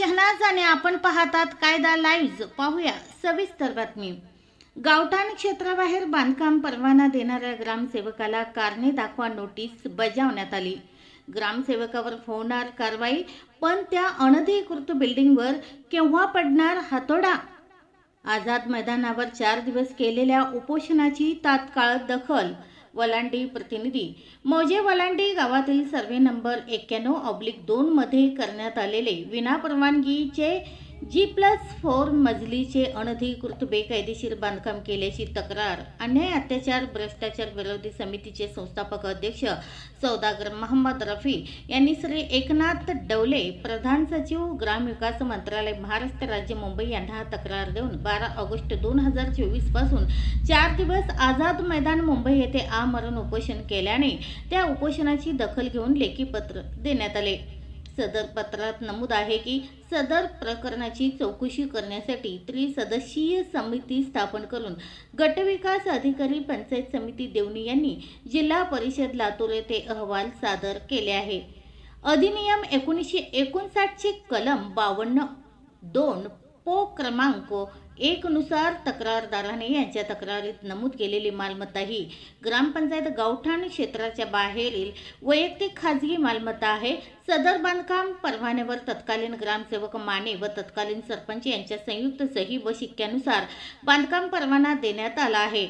शहनाजाने आपण पाहतात कायदा लाईव्ह पाहूया. सविस्तर बातमी. गावठाण क्षेत्राबाहेर बांधकाम परवाना देणाऱ्या ग्रामसेवकाला कारणे दाखवा नोटीस बजावण्यात आली. ग्रामसेवकावर होणार कारवाई पण त्या अनधिकृत बिल्डिंगवर केव्हा पडणार हातोडा? आझाद मैदानावर चार दिवस केलेल्या उपोषणाची तात्काळ दखल वलांडी प्रतिनिधी. मौजे वलांडी गावातील सर्वे नंबर एक्क्याण्णव ऑब्लिक दोनमध्ये करण्यात आलेले विनापरवानगीचे जी प्लस फोर मजलीचे अनधिकृत बेकायदेशीर बांधकाम केल्याची तक्रार अन्याय अत्याचार भ्रष्टाचार विरोधी समितीचे संस्थापक अध्यक्ष सौदागर महम्मद रफी यांनी श्री एकनाथ डवले प्रधान सचिव ग्रामविकास मंत्रालय महाराष्ट्र राज्य मुंबई यांना तक्रार देऊन बारा ऑगस्ट दोन हजार चोवीसपासून चार दिवस आझाद मैदान मुंबई येथे आमरण उपोषण केल्याने त्या उपोषणाची दखल घेऊन लेखी पत्र देण्यात आले. सदर पत्रात नमूद आहे की सदर प्रकरणाची चौकशी करण्यासाठी त्रिसदस्यीय समिती स्थापन करून गटविकास अधिकारी पंचायत समिती देवणी यांनी जिल्हा परिषद लातूर येथे अहवाल सादर केले आहे. अधिनियम एकोणीसशे एकोणसाठचे कलम बावन्न दोन पो क्रमांक एकनुसार तक्रारदाराने यांच्या तक्रारीत नमूद केलेली मालमत्ता ही ग्रामपंचायत गावठाण क्षेत्राच्या बाहेरील वैयक्तिक खाजगी मालमत्ता आहे. सदर बांधकाम परवान्यावर तत्कालीन ग्रामसेवक माने व तत्कालीन सरपंच यांच्या संयुक्त सही व शिक्क्यानुसार बांधकाम परवाना देण्यात आला आहे.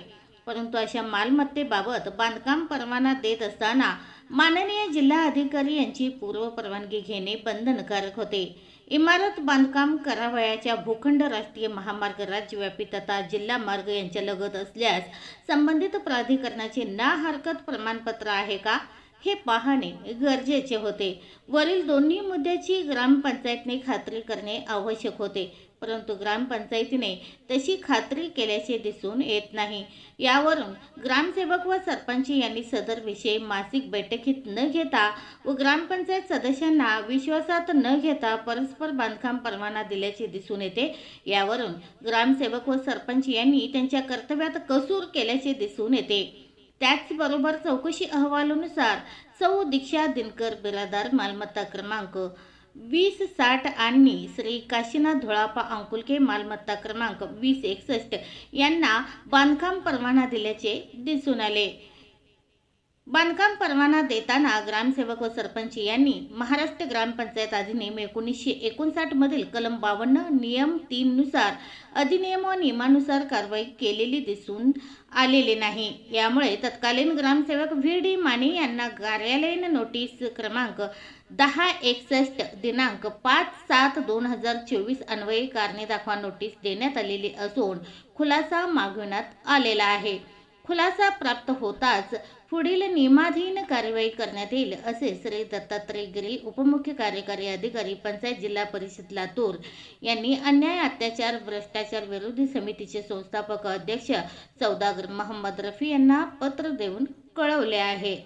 परंतु अशा मालमत्तेबाबत बांधकाम परवाना देत असताना माननीय जिल्हा अधिकारी यांची पूर्व परवानगी घेणे बंधनकारक होते. इमारत बांधकाम करावयाच्या भूखंड राष्ट्रीय महामार्ग राज्यव्यापी तथा जिल्हा मार्ग यांच्या लगत असल्यास संबंधित प्राधिकरणाचे ना हरकत प्रमाणपत्र आहे का? हे पाहणे गरजेचे होते. वरील दोन्ही मुद्द्याची ग्रामपंचायतने खात्री करणे आवश्यक होते परंतु ग्रामपंचायतीने तशी खात्री केल्याचे दिसून येत नाही. यावरून ग्रामसेवक व सरपंच यांनी सदर विषय मासिक बैठकीत न घेता व ग्रामपंचायत सदस्यांना विश्वासात न घेता परस्पर बांधकाम परवाना दिल्याचे दिसून येते. यावरून ग्रामसेवक व सरपंच यांनी त्यांच्या कर्तव्यात कसूर केल्याचे दिसून येते. त्याचबरोबर चौकशी अहवालानुसार सौ दीक्षा दिनकर बिरादार मालमत्ता क्रमांक वीस साठ आणि श्री काशीनाथ धुळापा अंकुलके मालमत्ता क्रमांक वीस एकसष्ट यांना बांधकाम परवाना दिल्याचे दिसून आले. बांधकाम परवाना देताना ग्रामसेवक व सरपंच यांनी महाराष्ट्र ग्रामपंचायत अधिनियम एकोणीसशे एकोणसाठ मधील कलम बावन्न नियम तीन नुसार अधिनियम व नियमानुसार कारवाई केलेली दिसून आलेले नाही. यामुळे तत्कालीन ग्रामसेवक व्ही. डी. माने यांना कार्यालयीन नोटीस क्रमांक दहा एकसष्ट दिनांक पाच सात दोन हजार चोवीस अन्वये कारणे दाखवा नोटीस देण्यात आलेली असून खुलासा मागविण्यात आलेला आहे. खुलासा प्राप्त होताच पुढील नियमाधीन कारवाई करण्यात येईल असे श्री दत्तात्रय गिरी उपमुख्य कार्यकारी अधिकारी पंचायत जिल्हा परिषद लातूर यांनी अन्याय अत्याचार भ्रष्टाचार विरोधी समितीचे संस्थापक अध्यक्ष सौदागर मोहम्मद रफी यांना पत्र देऊन कळवले आहे.